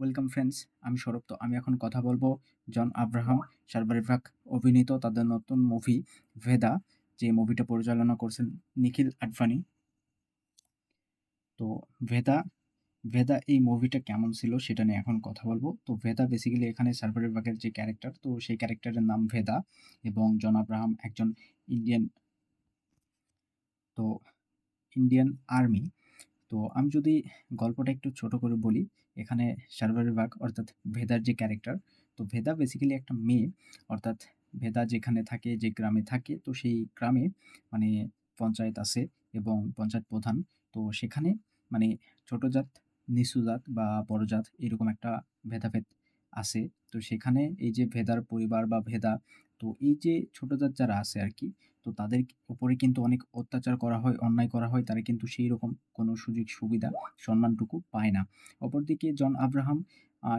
Welcome friends আমি সৌরভ তো আমি এখন কথা বলব জন আব্রাহাম শারবারিফাক অভিনীত তাদের নতুন মুভি ভেদা যে মুভিটা পরিচালনা করছেন নিখিল আডভানি তো ভেদা ভেদা এই মুভিটা কেমন ছিল সেটা নিয়ে এখন কথা বলব। তো ভেদা বেসিক্যালি এখানে শারবারিফাকের যে ক্যারেক্টার তো সেই ক্যারেক্টারের নাম ভেদা এবং জন আব্রাহাম একজন ইন্ডিয়ান তো ইন্ডিয়ান আর্মি তো আমি যদি গল্পটা একটু ছোট করে বলি, এখানে শারবারিবাগ অর্থাৎ ভেদার যে ক্যারেক্টার তো ভেদা বেসিক্যালি একটা মেয়ে, অর্থাৎ ভেদা যেখানে থাকে, যে গ্রামে থাকে, তো সেই গ্রামে মানে পঞ্চায়েত আছে এবং পঞ্চায়েত প্রধান। তো সেখানে মানে ছোট জাত, নিচু জাত বা বড় জাত এরকম একটা ভেদাভেদ আছে। তো সেখানে এই যে ভেদার পরিবার বা ভেদা তো এই যে ছোট যারা আছে আর কি তো তাদের উপরে কিন্তু অনেক অত্যাচার করা হয়, অন্যায় করা হয়। তারা কিন্তু সেই রকম কোনো সুযোগ সুবিধা, সম্মানটুকু পায় না। অপরদিকে জন আব্রাহাম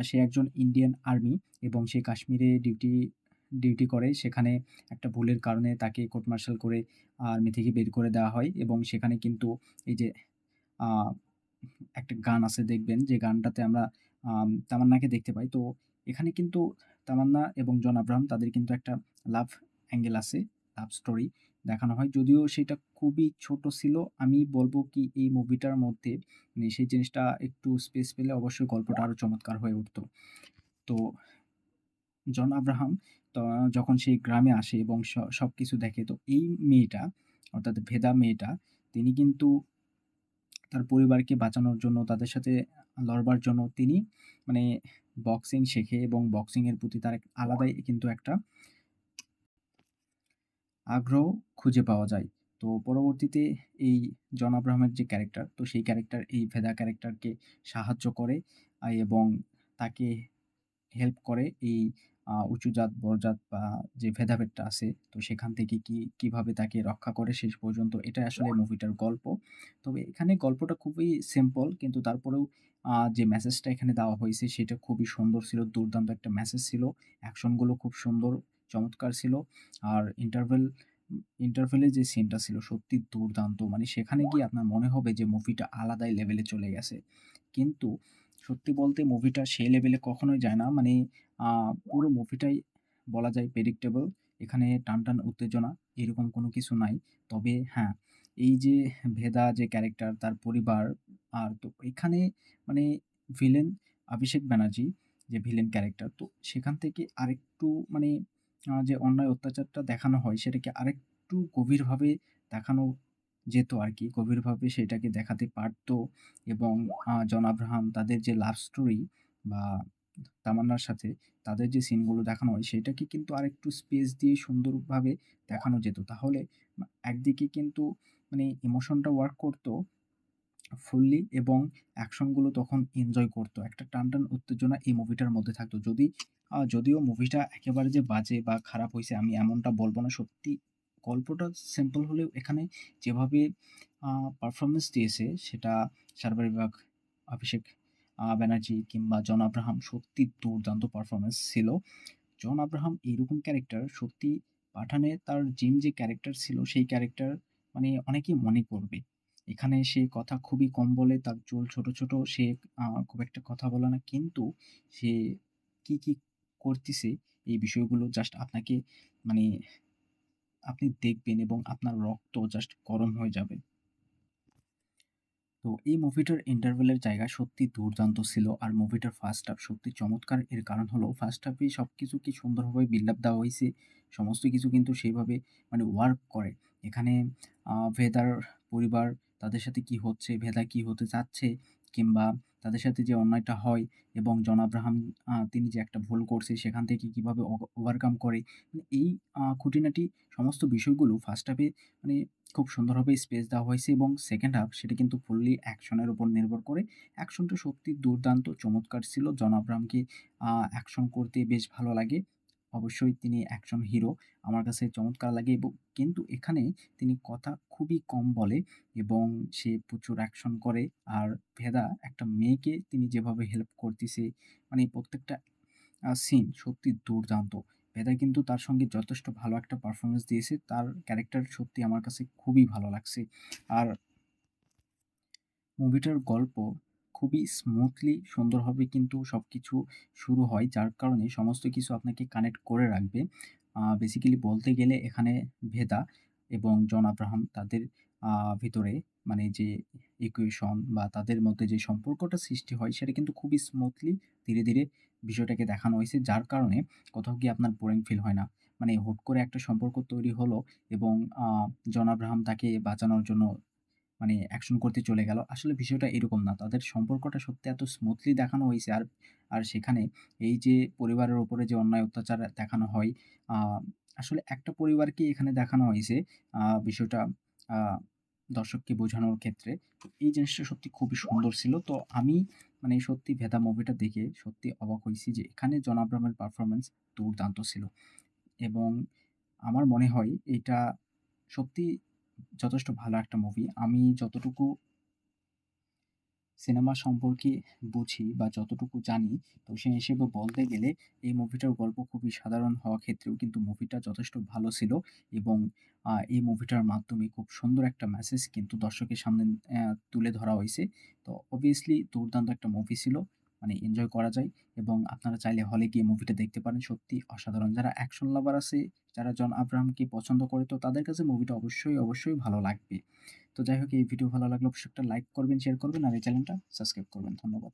সে একজন ইন্ডিয়ান আর্মি এবং সে কাশ্মীরে ডিউটি ডিউটি করে। সেখানে একটা ভুলের কারণে তাকে কোর্ট মার্শাল করে আর্মি থেকে বের করে দেওয়া হয় এবং সেখানে কিন্তু এই যে একটা গান আছে দেখবেন যে গানটাতে আমরা আম তামান্নাকে দেখতে পাই। তো এখানে কিন্তু তামান্না এবং জন আব্রাহাম, তাদের কিন্তু একটা লাভ অ্যাঙ্গেল আছে। লাভ স্টোরি দেখানো হয়। যদিও সেটা খুবই ছোট ছিল। আমি বলব কি এই মুভিটার মধ্যে মানে সেই জিনিসটা একটু স্পেস পেলে অবশ্যই গল্পটা আরও চমৎকার হয়ে উঠত। তো জন আব্রাহাম যখন সেই গ্রামে আসে এবং স, সবকিছু দেখে, তো এই মেয়েটা, অর্থাৎ ভেদা মেয়েটা, তিনি কিন্তু তার পরিবারকে বাঁচানোর জন্য তাদের সাথে লড়বার জন্য তিনি মানে বক্সিং শেখে এবং বক্সিং এর প্রতি তার আলাদাই কিন্তু একটা আগ্রহ খুঁজে পাওয়া যায়। তো পরবর্তীতে এই জন আব্রাহামের যে ক্যারেক্টার, তো সেই ক্যারেক্টার এই ভেদা ক্যারেক্টারকে সাহায্য করে এবং তাকে হেল্প করে এই উঁচু জাত, বড় জাত বা যে ভেদাভেদটা আছে, তো সেখান থেকে কি কীভাবে তাকে রক্ষা করে শেষ পর্যন্ত এটাই আসলে মুভিটার গল্প। তবে এখানে গল্পটা খুবই সিম্পল কিন্তু তারপরেও যে মেসেজটা এখানে দেওয়া হয়েছে সেটা খুবই সুন্দর ছিল। দুর্দান্ত একটা মেসেজ ছিল। অ্যাকশনগুলো খুব সুন্দর চমৎকার ছিল। আর ইন্টারভেল ইন্টারভেলে যে সিনটা ছিল সত্যি দুর্দান্ত। মানে সেখানে গিয়ে আপনার মনে হবে যে মুভিটা আলাদাই লেভেলে চলে গেছে। কিন্তু সত্যি বলতে মুভিটা সেই লেভেলে কখনোই যায় না। মানে পুরো মুভিটাই বলা যায় প্রেডিক্টেবল। এখানে টানটান উত্তেজনা এরকম কোনো কিছু নাই। তবে হ্যাঁ, এই যে ভেদা যে ক্যারেক্টার তার পরিবার আর তো এখানে মানে ভিলেন অভিষেক ব্যানার্জি যে ভিলেন ক্যারেক্টার তো সেখান থেকে আরেকটু মানে যে অন্যায় অত্যাচারটা দেখানো হয় সেটাকে আরেকটু গভীরভাবে দেখানো যেত আরকি। গভীরভাবে সেটাকে দেখাতে পারত এবং জন আব্রাহাম তাদের যে লাভ স্টোরি বা তামান্নার সাথে তাদের যে সিনগুলো দেখানো হয়, সেটাকে কিন্তু আরেকটু স্পেস দিয়ে সুন্দরভাবে দেখানো যেত। তাহলে একদিকে কিন্তু মানে ইমোশনটা ওয়ার্ক করত ফুললি এবং অ্যাকশনগুলো তখন এনজয় করত। একটা টানটান উত্তেজনা এই মুভিটার মধ্যে থাকতো। যদি যদিও মুভিটা একেবারে যে বাজে বা খারাপ হইছে, আমি এমনটা বলব না। সত্যি গল্পটা সিম্পল হলেও এখানে যেভাবে পারফরমেন্স দিয়েছে সেটা বিভাগ অভিষেক ব্যানার্জি কিংবা জন আব্রাহাম সত্যি দুর্দান্ত পারফরমেন্স ছিল। জন আব্রাহাম এইরকম ক্যারেক্টার সত্যি পাঠানে তার জিম যে ক্যারেক্টার ছিল সেই ক্যারেক্টার মানে অনেকেই মনে করবে। এখানে সে কথা খুবই কম বলে, তার চুল ছোট, ছোট। সে খুব একটা কথা বলে না। কিন্তু সে কি, কি করতিছে এই বিষয়গুলো জাস্ট আপনাকে মানে আপনি দেখবেন এবং আপনার রক্ত জাস্ট গরম হয়ে যাবে। তো এই মুভিটার ইন্টারভেলের জায়গা সত্যি দুর্দান্ত ছিল। আর মুভিটার ফার্স্ট হাফ সত্যি চমৎকার। এর কারণ হলো ফার্স্ট হাফেই সবকিছু কি সুন্দরভাবে বিল্ড আপ দেওয়া হয়েছে সমস্ত কিছু কিন্তু সেইভাবে মানে ওয়ার্ক করে। এখানে ভেদার পরিবার তাদের সাথে কি হচ্ছে, ভেদা কি হতে চাচ্ছে কিংবা তাদের সাথে যে অন্যায়টা হয় এবং জন আব্রাহাম তিনি যে একটা ভুল করছে, সেখান থেকে কীভাবে ওভারকাম করে। মানে এই খুঁটিনাটি সমস্ত বিষয়গুলো ফার্স্ট হাফে মানে খুব সুন্দরভাবে স্পেস দেওয়া হয়েছে এবং সেকেন্ড হাফ সেটা কিন্তু ফুললি অ্যাকশনের উপর নির্ভর করে। অ্যাকশনটা সত্যি দুর্দান্ত, চমৎকার ছিল। জন আব্রাহামকে অ্যাকশন করতে বেশ ভালো লাগে। অবশ্যই তিনি অ্যাকশন হিরো। আমার কাছে চমৎকার লাগে এবং কিন্তু এখানে তিনি কথা খুবই কম বলে এবং সে প্রচুর অ্যাকশন করে। আর ভেদা একটা মেয়েকে তিনি যেভাবে হেল্প করতিছে মানে প্রত্যেকটা সিন সত্যি দুর্দান্ত। ভেদা কিন্তু তার সঙ্গে যথেষ্ট ভালো একটা পারফরমেন্স দিয়েছে। তার ক্যারেক্টার সত্যি আমার কাছে খুবই ভালো লাগছে। আর মুভিটার গল্প খুবই স্মুথলি সুন্দরভাবে কিন্তু সবকিছু শুরু হয়। যার কারণে সমস্ত কিছু আপনাকে কানেক্ট করে রাখবে। বেসিক্যালি বলতে গেলে এখানে ভেদা এবং জন আব্রাহাম তাদের ভিতরে মানে যে ইকুয়েশন বা তাদের মধ্যে যে সম্পর্কটা সৃষ্টি হয় সেটা কিন্তু খুবই স্মুথলি ধীরে, ধীরে বিষয়টাকে দেখানো হইছে। যার কারণে কোথাও গিয়ে আপনার বোরিং ফিল হয় না। মানে হুট করে একটা সম্পর্ক তৈরি হলো এবং জন আব্রাহাম তাকে বাঁচানোর জন্য মানে অ্যাকশন করতে চলে গেল। আসলে বিষয়টা এরকম না। তাদের সম্পর্কটা সত্যি এত স্মুথলি দেখানো হয়েছে আর, আর সেখানে এই যে পরিবারের উপরে যে অন্যায় অত্যাচার দেখানো হয়, আসলে একটা পরিবারকেই এখানে দেখানো হয়েছে বিষয়টা দর্শককে বোঝানোর ক্ষেত্রে। এই জিনিসটা সত্যি খুবই সুন্দর ছিল। তো আমি মানে সত্যি 'ভেদা' মুভিটা দেখে সত্যি অবাক হয়েছি যে এখানে জন আব্রাহামের পারফরম্যান্স দুর্দান্ত ছিল। এবং আমার মনে হয় এটা সত্যি যথেষ্ট ভালো একটা মুভি। আমি যতটুকু সিনেমা সম্পর্কে বুঝি বা যতটুকু জানি, তো সেই হিসেবে বলতে গেলে এই মুভিটার গল্প খুবই সাধারণ হওয়া ক্ষেত্রেও কিন্তু মুভিটা যথেষ্ট ভালো ছিল এবং এই মুভিটার মাধ্যমে খুব সুন্দর একটা মেসেজ কিন্তু দর্শকের সামনে তুলে ধরা হয়েছে তো অবভিয়াসলি দুর্দান্ত একটা মুভি ছিল। মানে এনজয় করা যায় এবং আপনারা চাইলে হলে গিয়ে মুভিটা দেখতে পারেন। সত্যি অসাধারণ। যারা অ্যাকশন লাভার আছে, যারা জন আব্রাহামকে পছন্দ করে তো তাদের কাছে মুভিটা অবশ্যই, অবশ্যই ভালো লাগবে। তো যাই হোক এই ভিডিও ভালো লাগলে অবশ্যই একটা লাইক করবেন, শেয়ার করবেন আর এই চ্যানেলটা সাবস্ক্রাইব করবেন। ধন্যবাদ।